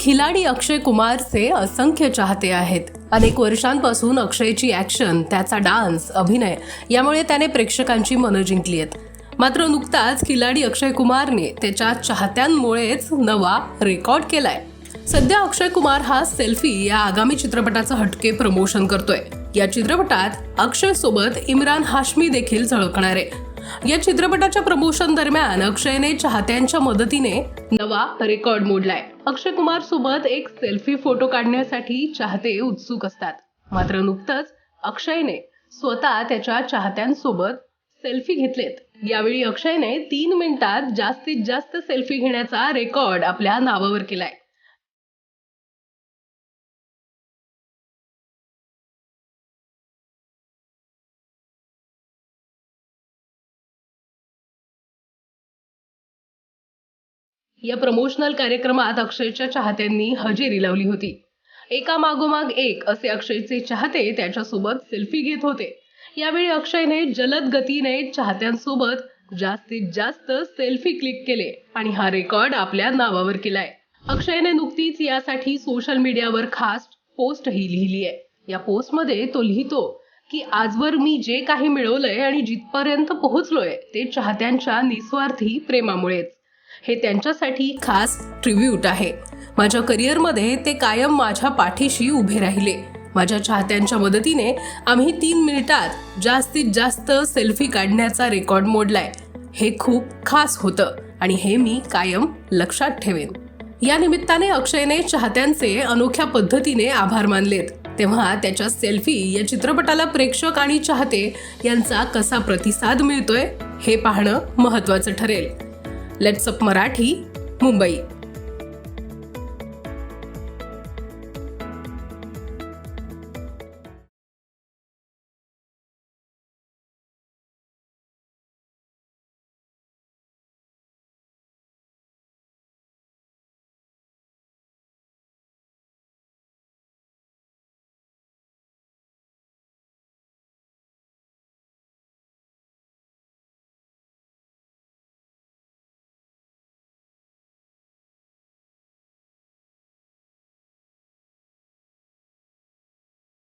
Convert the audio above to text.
खिलाडी अक्षय कुमारचे असंख्य चाहते आहेत. अनेक वर्षांपासून अक्षयची ॲक्शन त्याचा डान्स अभिनय यामुळे त्याने प्रेक्षकांची मनं जिंकली आहेत. मात्र नुकताच खिलाडी अक्षय कुमारने त्याच्या चाहत्यांमुळेच नवा रेकॉर्ड केलाय. सध्या अक्षय कुमार हा सेल्फी या आगामी चित्रपटाचं हटके प्रमोशन करतोय. या चित्रपटात अक्षय सोबत इम्रान हाशमी देखील झळकणार आहे. या चित्रपटाच्या प्रमोशन दरम्यान अक्षयने चाहत्यांच्या मदतीने नवा रेकॉर्ड मोडलाय. अक्षय कुमार सोबत एक सेल्फी फोटो काढण्यासाठी चाहते उत्सुक असतात. मात्र नुकतंच अक्षयने स्वतः त्याच्या चाहत्यांसोबत सेल्फी घेतलेत. यावेळी अक्षयने तीन मिनिटात जास्तीत जास्त सेल्फी घेण्याचा रेकॉर्ड आपल्या नावावर केलाय. या प्रमोशनल कार्यक्रमात अक्षयच्या चाहत्यांनी हजेरी लावली होती. एका मागोमाग एक असे अक्षयचे चाहते त्याच्यासोबत सेल्फी घेत होते. यावेळी अक्षयने जलद गतीने चाहत्यांसोबत जास्तीत जास्त सेल्फी क्लिक केले आणि हा रेकॉर्ड आपल्या नावावर केलाय. अक्षयने नुकतीच यासाठी सोशल मीडियावर खास पोस्टही लिहिली आहे. या पोस्टमध्ये तो लिहितो की आजवर मी जे काही मिळवलंय आणि जिथपर्यंत पोहोचलोय ते चाहत्यांच्या निस्वार्थी प्रेमामुळेच. हे त्यांच्यासाठी खास ट्रिब्यूट आहे. माझ्या करिअरमध्ये ते कायम माझ्या पाठीशी उभे राहिले. माझ्या चाहत्यांच्या मदतीने आम्ही तीन मिनिटात जास्तीत जास्त सेल्फी काढण्याचा रेकॉर्ड मोडलाय. हे खूप खास होतं आणि हे मी कायम लक्षात ठेवेन. या निमित्ताने अक्षयने चाहत्यांचे अनोख्या पद्धतीने आभार मानलेत. तेव्हा त्याच्या सेल्फी या चित्रपटाला प्रेक्षक आणि चाहते यांचा कसा प्रतिसाद मिळतोय हे पाहणं महत्वाचं ठरेल. लेट्सअप मराठी मुंबई.